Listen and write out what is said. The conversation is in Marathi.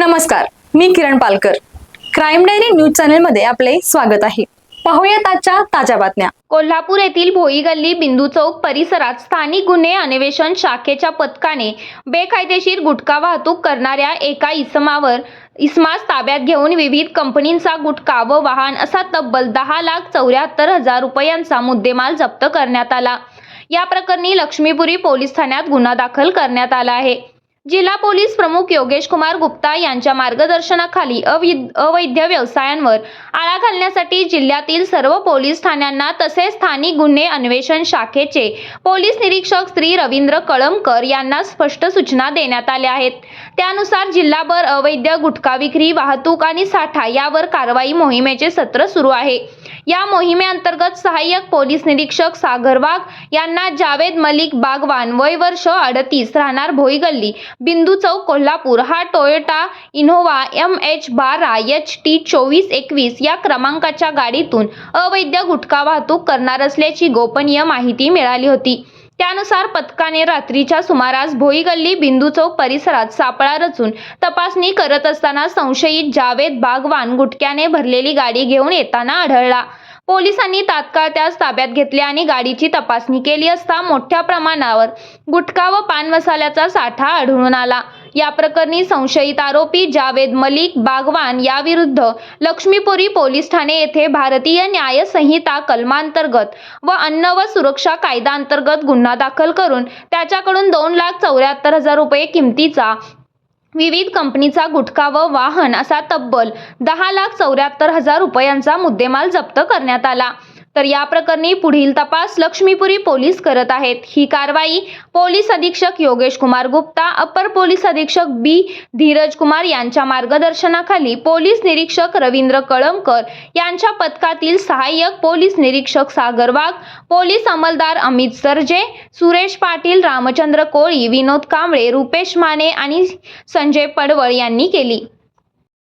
नमस्कार मी Kiran Palkar. Crime diary news चॅनलमध्ये आपले स्वागत आहे. पाहूयात आजच्या ताज्या बातम्या. कोल्हापूर येथील भोई गल्ली बिंदू चौक परिसरात स्थानिक गुन्हे अन्वेषण शाखेच्या पथकाने बेकायदेशीर गुटखा वाहतूक करणाऱ्या एका इसमावर इसमास ताब्यात घेऊन विविध कंपनींचा गुटखा व वाहन असा तब्बल दहा लाख चौऱ्याहत्तर हजार रुपयांचा मुद्देमाल जप्त करण्यात आला. या प्रकरणी लक्ष्मीपुरी पोलीस ठाण्यात गुन्हा दाखल करण्यात आला आहे. जिल्हा पोलीस प्रमुख योगेश कुमार गुप्ता यांच्या मार्गदर्शनाखाली अवैध व्यवसायांवर आळा घालण्यासाठी जिल्ह्यातील सर्व पोलीस ठाण्यांना तसेच स्थानिक गुन्हे अन्वेषण शाखेचे पोलीस निरीक्षक श्री रवींद्र कळमकर यांना स्पष्ट सूचना देण्यात आल्या आहेत. त्यानुसार जिल्हाभर अवैध गुटखा विक्री वाहतूक आणि साठा यावर कारवाई मोहिमेचे सत्र सुरू आहे. या मोहिमेअंतर्गत सहाय्यक पोलीस निरीक्षक सागर वाघ यांना जावेद मलिक बागवान वय वर्ष अडतीस राहणार भोई गल्ली बिंदू चौक कोल्हापूर. हा टोयोटा इनोव्हा एम एच बारा एच टी चोवीस एकवीस या क्रमांकाच्या गाडीतून अवैध गुटखा वाहतूक करणार असल्याची गोपनीय माहिती मिळाली होती. त्यानुसार पथकाने रात्रीच्या सुमारास भोई गल्ली बिंदू चौक परिसरात सापळा रचून तपासणी करत असताना संशयित जावेद बागवान गुटक्याने भरलेली गाडी घेऊन येताना आढळला. पोलिसांनी तात्काळ त्यास ताब्यात घेतले आणि गाडीची तपासणी केली असता मोठ्या प्रमाणावर गुटखा व पान मसाल्याचा साठा आढळून आला. या प्रकरणी संशयित आरोपी जावेद मलिक बागवान याविरुद्ध लक्ष्मीपुरी पोलीस ठाणे येथे भारतीय न्याय संहिता कलमांतर्गत व अन्न व सुरक्षा कायद्यांतर्गत गुन्हा दाखल करून त्याच्याकडून दोन लाख चौऱ्याहत्तर हजार रुपये किमतीचा विविध कंपनीचा गुटखा व वाहन असा तब्बल दहा लाख चौऱ्याहत्तर हजार रुपयांचा मुद्देमाल जप्त करण्यात आला. तर या प्रकरणी पुढील तपास लक्ष्मीपुरी पोलीस करत आहेत. ही कारवाई पोलीस अधीक्षक योगेश कुमार गुप्ता अपर पोलीस अधीक्षक बी धीरज कुमार यांच्या मार्गदर्शनाखाली पोलीस निरीक्षक रवींद्र कळमकर यांच्या पथकातील सहाय्यक पोलीस निरीक्षक सागर वाघ पोलीस अंमलदार अमित सरजे सुरेश पाटील रामचंद्र कोळी विनोद कांबळे रुपेश माने आणि संजय पडवळ यांनी केली.